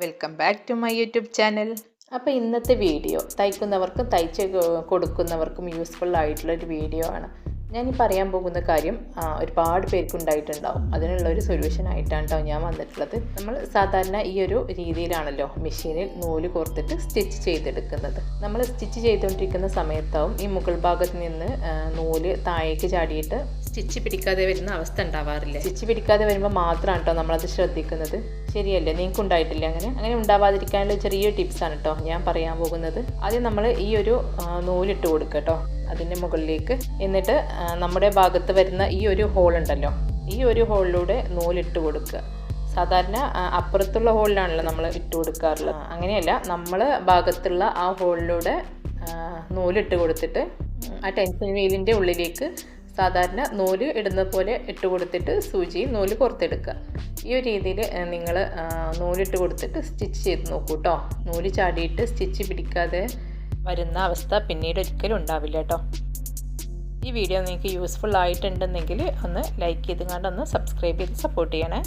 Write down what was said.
Welcome back to my YouTube channel അപ്പോൾ ഇന്നത്തെ video തയ്ക്കുന്നവർക്കും തയ്ച്ച് കൊടുക്കുന്നവർക്കും യൂസ്ഫുൾ ആയിട്ടുള്ള ഒരു വീഡിയോ ആണ്. ഞാൻ ഈ പറയാൻ പോകുന്ന കാര്യം ഒരുപാട് പേർക്ക് ഉണ്ടായിട്ടുണ്ടാവും. അതിനുള്ള ഒരു സൊല്യൂഷൻ ആയിട്ടാണ് കേട്ടോ ഞാൻ വന്നിട്ടുള്ളത്. നമ്മൾ സാധാരണ ഈ ഒരു രീതിയിലാണല്ലോ മെഷീനിൽ നൂൽ കോർത്തിട്ട് സ്റ്റിച്ച് ചെയ്തെടുക്കുന്നത്. നമ്മൾ സ്റ്റിച്ച് ചെയ്തുകൊണ്ടിരിക്കുന്ന സമയത്താവും ഈ മുകൾ ഭാഗത്ത് നിന്ന് നൂൽ താഴേക്ക് ചാടിയിട്ട് സ്റ്റിച്ച് പിടിക്കാതെ വരുന്ന അവസ്ഥ ഉണ്ടാവാറില്ല? സ്റ്റിച്ച് പിടിക്കാതെ വരുമ്പോൾ മാത്രമാണ് കേട്ടോ നമ്മളത് ശ്രദ്ധിക്കുന്നത്. ശരിയല്ലേ? നിങ്ങൾക്ക് ഉണ്ടായിട്ടില്ല അങ്ങനെ? അങ്ങനെ ഉണ്ടാവാതിരിക്കാനുള്ള ചെറിയ ടിപ്സാണ് കേട്ടോ ഞാൻ പറയാൻ പോകുന്നത്. ആദ്യം നമ്മൾ ഈ ഒരു നൂലിട്ട് കൊടുക്കുക കേട്ടോ അതിന്റെ മുകളിലേക്ക്. എന്നിട്ട് നമ്മുടെ ഭാഗത്ത് വരുന്ന ഈ ഒരു ഹോൾ ഉണ്ടല്ലോ ഈ ഒരു ഹോളിലൂടെ നൂലിട്ട് കൊടുക്കുക. സാധാരണ അപ്പുറത്തുള്ള ഹോളിലാണല്ലോ നമ്മൾ ഇട്ട് കൊടുക്കാറുള്ളത്. അങ്ങനെയല്ല നമ്മൾ ഭാഗത്തുള്ള ആ ഹോളിലൂടെ നൂലിട്ട് കൊടുത്തിട്ട് ആ ടെൻഷൻ വീലിന്റെ ഉള്ളിലേക്ക് സാധാരണ നൂൽ ഇടുന്ന പോലെ ഇട്ട് കൊടുത്തിട്ട് സൂചി നൂൽ പുറത്തെടുക്കുക. ഈ ഒരു രീതിയിൽ നിങ്ങൾ നൂലിട്ട് കൊടുത്തിട്ട് സ്റ്റിച്ച് ചെയ്ത് നോക്കൂ കേട്ടോ നൂൽ ചാടിയിട്ട് സ്റ്റിച്ച് പിടിക്കാതെ വരുന്ന അവസ്ഥ പിന്നീട് ഒരിക്കലും ഉണ്ടാവില്ല കേട്ടോ ഈ വീഡിയോ നിങ്ങൾക്ക് യൂസ്ഫുൾ ആയിട്ടുണ്ടെന്നെങ്കിൽ ഒന്ന് ലൈക്ക് ചെയ്ത് കണ്ട് ഒന്ന് സബ്സ്ക്രൈബ് ചെയ്ത് സപ്പോർട്ട് ചെയ്യണേ.